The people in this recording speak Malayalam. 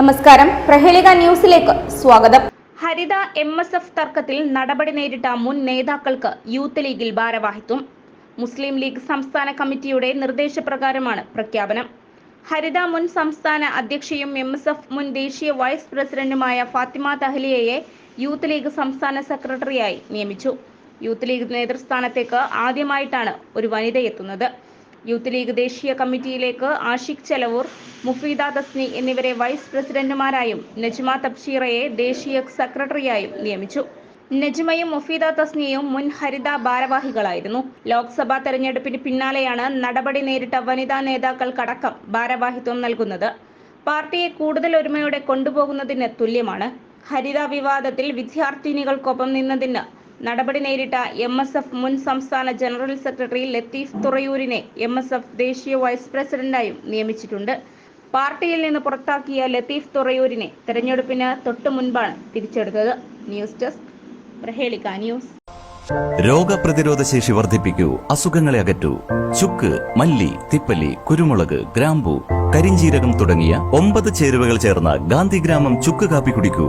നമസ്കാരം. പ്രഹേളിക ന്യൂസിലേക്ക് സ്വാഗതം. ഹരിത എം എസ് എഫ് തർക്കത്തിൽ നടപടി നേരിട്ട മുൻ നേതാക്കൾക്ക് യൂത്ത് ലീഗിൽ ഭാരവാഹിത്വം. മുസ്ലിം ലീഗ് സംസ്ഥാന കമ്മിറ്റിയുടെ നിർദ്ദേശപ്രകാരമാണ് പ്രഖ്യാപനം. ഹരിത മുൻ സംസ്ഥാന അധ്യക്ഷയും എം എസ് എഫ് മുൻ ദേശീയ വൈസ് പ്രസിഡന്റുമായ ഫാത്തിമ തഹ്ലിയയെ യൂത്ത് ലീഗ് സംസ്ഥാന സെക്രട്ടറിയായി നിയമിച്ചു. യൂത്ത് ലീഗ് നേതൃസ്ഥാനത്തേക്ക് ആദ്യമായിട്ടാണ് ഒരു വനിത എത്തുന്നത്. യൂത്ത് ലീഗ് ദേശീയ കമ്മിറ്റിയിലേക്ക് ആഷിഖ് ചെലവൂർ മുഫീദ തസ്നി എന്നിവരെ വൈസ് പ്രസിഡന്റുമാരായും നജ്മ തബ്ഷീറയെ ദേശീയ സെക്രട്ടറിയായും നിയമിച്ചു. നജ്മയും മുഫീദ തസ്നിയും മുൻ ഹരിത ഭാരവാഹികളായിരുന്നു. ലോക്സഭാ തെരഞ്ഞെടുപ്പിന് പിന്നാലെയാണ് നടപടി നേരിട്ട വനിതാ നേതാക്കൾക്കടക്കം ഭാരവാഹിത്വം നൽകുന്നത്. പാർട്ടിയെ കൂടുതൽ ഒരുമയോടെ കൊണ്ടുപോകുന്നതിന് തുല്യമാണ്. ഹരിത വിവാദത്തിൽ വിദ്യാർത്ഥിനികൾക്കൊപ്പം നിന്നതിന് നടപടി നേരിട്ട എം എസ് എഫ് മുൻ സംസ്ഥാന ജനറൽ സെക്രട്ടറി ലത്തീഫ് തുറയൂരിനെ എം എസ് എഫ് ദേശീയ വൈസ് പ്രസിഡന്റായും നിയമിച്ചിട്ടുണ്ട്. പാർട്ടിയിൽ നിന്ന് പുറത്താക്കിയ ലത്തീഫ് തുറയൂരിനെ തെരഞ്ഞെടുപ്പിന് തൊട്ടു മുൻപാണ് തിരിച്ചെടുത്തത്. News desk Prahelika news. രോഗപ്രതിരോധ ശേഷി വർദ്ധിപ്പിക്കൂ അസുഖങ്ങളെ അകറ്റൂ. ചുക്ക് മല്ലി തിപ്പല്ലി കുരുമുളക് ഗ്രാമ്പു കരിഞ്ചീരകം തുടങ്ങിയ ഒമ്പത് ചേരുവകൾ ചേർന്ന ഗാന്ധിഗ്രാമം ചുക്ക് കാപ്പി കുടിക്കൂ.